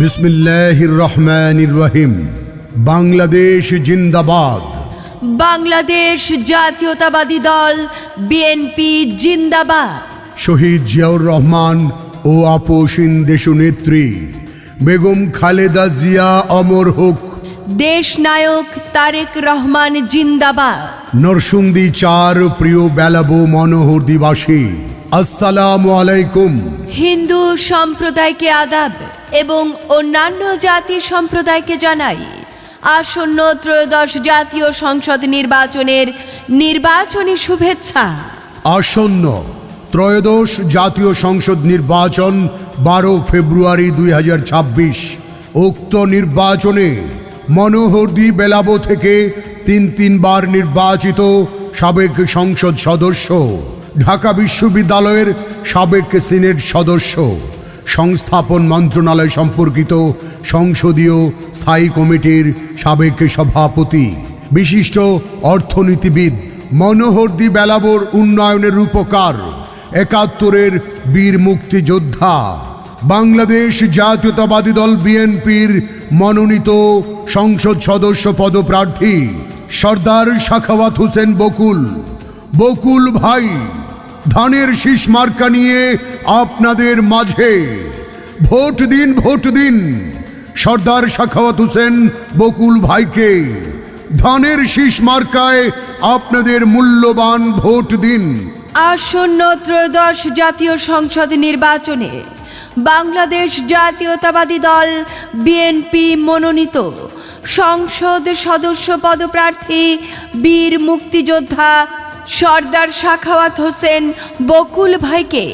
বিসমিল্লাহির রহমানির রহিম। বাংলাদেশ জিন্দাবাদ। বাংলাদেশ জাতীয়তাবাদী দল বিএনপি জিন্দাবাদ। শহীদ জিয়াউর রহমান ও আপোষিন দেশনেত্রী বেগম খালেদা জিয়া অমর হোক। দেশ নায়ক তারেক রহমান জিন্দাবাদ। নরসুন্দি চার প্রিয় বেলাবো মনোহর দিবাসী। আসসালামু আলাইকুম হিন্দু সম্প্রদায়কে আদাব এবং অন্যান্য জাতি সম্প্রদায়কে জানাই। আসন্ন ত্রয়োদশ জাতীয় সংসদ নির্বাচনের নির্বাচনী শুভেচ্ছা। আসন্ন ত্রয়োদশ জাতীয় সংসদ নির্বাচন বারো ফেব্রুয়ারি দুই হাজার ছাব্বিশ। উক্ত নির্বাচনে মনোহরদি বেলাবো থেকে তিন তিনবার নির্বাচিত সাবেক সংসদ সদস্য ঢাকা বিশ্ববিদ্যালয়ের সাবেক সিনেট সদস্য, সংস্থাপন মন্ত্রণালয় সম্পর্কিত সংসদীয় স্থায়ী কমিটির সাবেক সভাপতি, বিশিষ্ট অর্থনীতিবিদ মনোহরদি বেলাবর উন্নয়নের রূপকার একাত্তরের বীর মুক্তিযোদ্ধা, বাংলাদেশ জাতীয়তাবাদী দল বিএনপির মনোনীত সংসদ সদস্য পদপ্রার্থী সর্দার শাখাওয়াত হোসেন বকুল। বকুল ভাই ধানের শীষ মার্কা নিয়ে আপনাদের মাঝে। ভোট দিন ভোট দিন। সর্দার শাখাওয়াত হোসেন বকুল ভাইকে ধানের শীষ মার্কায় আপনাদের মূল্যবান ভোট দিন। আসন্ন ত্রয়োদশ জাতীয় সংসদ নির্বাচনে বাংলাদেশ জাতীয়তাবাদী দল বিএনপি মনোনীত সংসদ সদস্য পদপ্রার্থী বীর মুক্তিযোদ্ধা সর্দার শাখাওয়াত হোসেন বকুল ভাইকে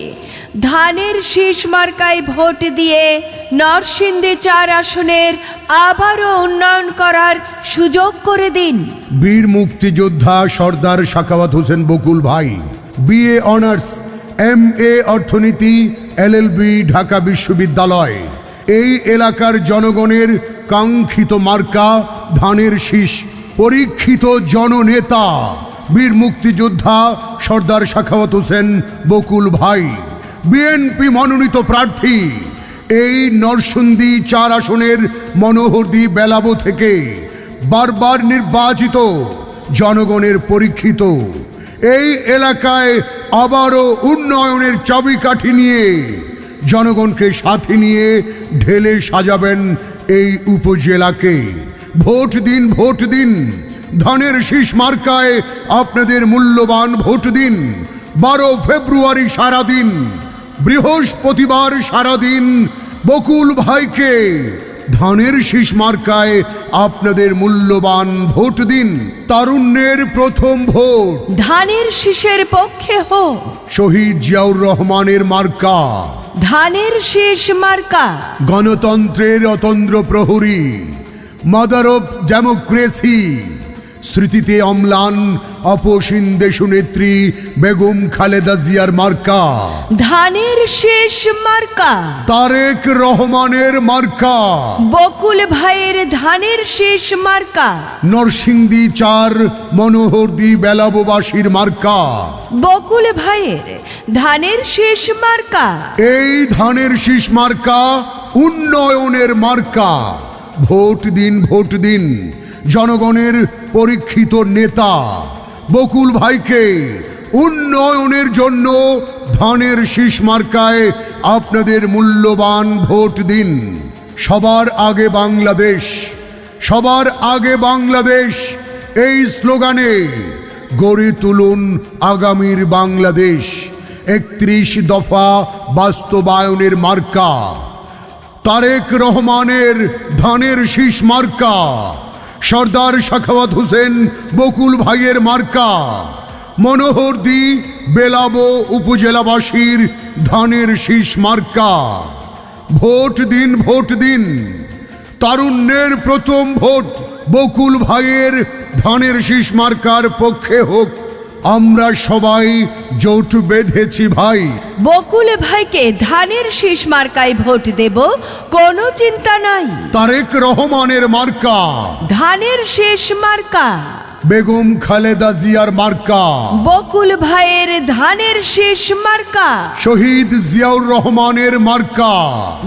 ধানের শীষ মার্কায় ভোট দিয়ে নরসিংদী চার আসনের আবারও উন্নয়ন করার সুযোগ করে দিন। বীর মুক্তিযোদ্ধা সর্দার শাখাওয়াত হোসেন বকুল ভাই, বিএ অনার্স এম এ অর্থনীতি, এলএলবি ঢাকা বিশ্ববিদ্যালয়। এই এলাকার জনগণের কাঙ্ক্ষিত মার্কা ধানের শীষ, পরীক্ষিত জননেতা। বীর মুক্তিযোদ্ধা সর্দার শাখাওয়াত হোসেন বকুল ভাই বিএনপি মনোনীত প্রার্থী, এই নরসুন্দি চার আসনের মনোহরদি বেলাবো থেকে বারবার নির্বাচিত জনগণের পরীক্ষিত। এই এলাকায় আবারও উন্নয়নের চাবিকাঠি নিয়ে জনগণকে সাথে নিয়ে ঢেলে সাজাবেন এই উপজেলাকে। ভোট দিন ভোট দিন ধানের শীষ মার্কায় আপনাদের মূল্যবান ভোট দিন। বারো ফেব্রুয়ারি সারাদিন বৃহস্পতিবার সারাদিন বকুল ভাইকে ধানের শীষ মার্কায় আপনাদের মূল্যবান ভোট দিন। তারুণ্যের প্রথম ভোট। ধানের শীষের পক্ষে হোক। শহীদ জিয়াউর রহমানের মার্কা। ধানের শীষ মার্কা। গণতন্ত্রের অতন্দ্র প্রহরী। Mother of democracy. স্মৃতিতে অম্লান অপসীন দেশনেত্রী বেগম খালেদা জিয়ার মার্কা। ধানের শেষ মার্কা। তারেক রহমানের মার্কা। বকুল ভাইয়ের ধানের শেষ মার্কা। নরসিংদী চার মনোহরদি বেলাবোবাসীর মার্কা। বকুল ভাইয়ের ধানের শেষ মার্কা। এই ধানের শীষ মার্কা উন্নয়নের মার্কা। ভোট দিন ভোট দিন জনগণের পরীক্ষিত নেতা বকুল ভাইকে উন্নয়নের জন্য ধানের শীষ মার্কায় আপনাদের মূল্যবান ভোট দিন। সবার আগে বাংলাদেশ, সবার আগে বাংলাদেশ, এই স্লোগানে গড়ে তুলুন আগামীর বাংলাদেশ। একত্রিশ দফা বাস্তবায়নের মার্কা, তারেক রহমানের ধানের শীষ মার্কা। সর্দার শাখাওয়াত হোসেন বকুল ভাইয়ের মার্কা। মনোহরদি বেলাবো উপজেলাবাসীর ধানের শীষ মার্কা। ভোট দিন ভোট দিন। তারুণ্যের প্রথম ভোট বকুল ভাইয়ের ধানের শীষ মার্কার পক্ষে হোক। আমরা সবাই জোট বেঁধেছি ভাই। বকুল ভাইকে ধানের শীষ মার্কায় ভোট দেব কোনো চিন্তা নাই। তারেক রহমানের মার্কা। ধানের শেষ মার্কা। বেগম খালেদা জিয়ার মার্কা। বকুল ভাইয়ের ধানের শীষ মার্কা। শহীদ জিয়াউর রহমানের মার্কা।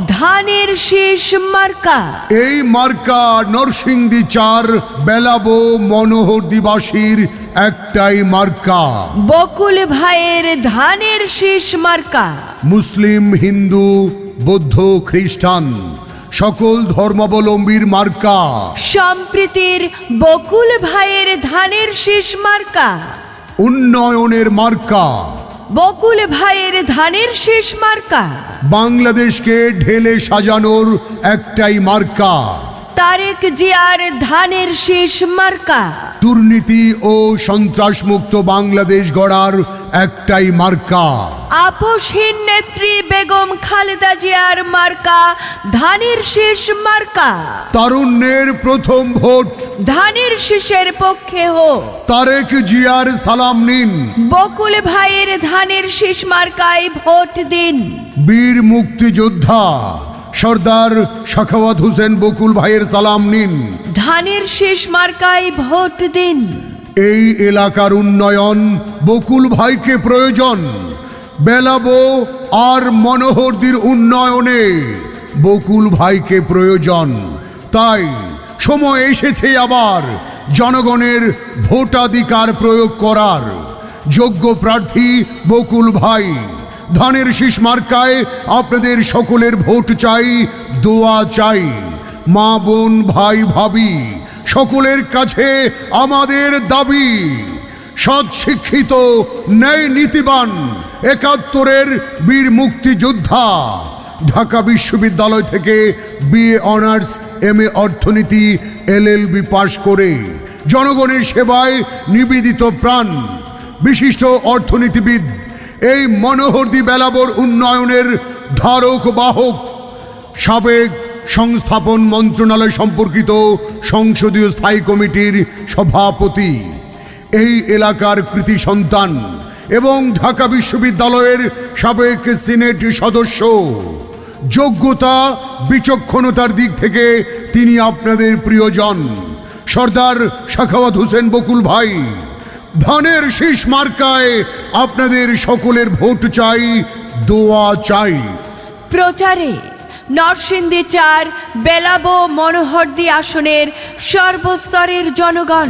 ধানের শীষ মার্কা। এই মার্কা নরসিংদী চার বেলাবো মনোহর দিবাসীর একটাই মার্কা। বকুল ভাইয়ের ধানের শীষ মার্কা। মুসলিম হিন্দু বৌদ্ধ খ্রিস্টান সকল ধর্মাবলম্বীর মার্কা। সম্প্রীতির বকুল ভাইয়ের ধানের শীষ মার্কা। উন্নয়নের মার্কা। বকুল ভাইয়ের ধানের শীষ মার্কা। বাংলাদেশকে ঢেলে সাজানোর একটাই মার্কা। তারেক জিয়ার ধানের শীষ মার্কা। দুর্নীতি ও সন্ত্রাসমুক্ত বাংলাদেশ গড়ার একটাই মার্কা। আপোষহীন নেত্রী বেগম খালেদা জিয়ার মার্কা ধানের শীষ মার্কা। তারুণ্যের প্রথম ভোট। ধানের শীষের পক্ষে হোক। তারেক জিয়ার সালাম নিন। বকুল ভাইয়ের ধানের শীষ মার্কায় ভোট দিন। বীর মুক্তিযোদ্ধা সর্দার শাখাওয়াত হোসেন বকুল ভাইয়ের সালাম নিন। ধানের শেষ মার্কায় ভোট দিন। এই এলাকার উন্নয়ন বকুল ভাইকে প্রয়োজন। বেলাবো আর মনোহরদির উন্নয়নে বকুল ভাইকে প্রয়োজন। তাই সময় এসেছে আবার জনগণের ভোটাধিকার প্রয়োগ করার। যোগ্য প্রার্থী বকুল ভাই, ধানের শীষ মার্কায় আপনাদের সকলের ভোট চাই, দোয়া চাই। মা, বোন, ভাই, ভাবি সকলের কাছে আমাদের দাবি সৎ শিক্ষিত ন্যায় নীতিবান একাত্তরের বীর মুক্তিযোদ্ধা ঢাকা বিশ্ববিদ্যালয় থেকে বিএ অনার্স এম এ অর্থনীতি, এলএলবি পাশ করে জনগণের সেবায় নিবেদিত প্রাণ। বিশিষ্ট অর্থনীতিবিদ, এই মনোহরদি বেলাবর উন্নয়নের ধারক বাহক, সাবেক সংস্থাপন মন্ত্রণালয় সম্পর্কিত সংসদীয় স্থায়ী কমিটির সভাপতি। এই এলাকার কৃতি সন্তান এবং ঢাকা বিশ্ববিদ্যালয়ের সাবেক সিনেট সদস্য। যোগ্যতা, বিচক্ষণতার দিক থেকে তিনি আপনাদের প্রিয়জন। সর্দার শাখাওয়াত হোসেন বকুল ভাই, ধানের শীষ মার্কায় আপনাদের সকলের ভোট চাই, দোয়া চাই। প্রচারে। নরসিংদী চার বেলাবো মনোহরদি আসনের সর্বস্তরের জনগণ।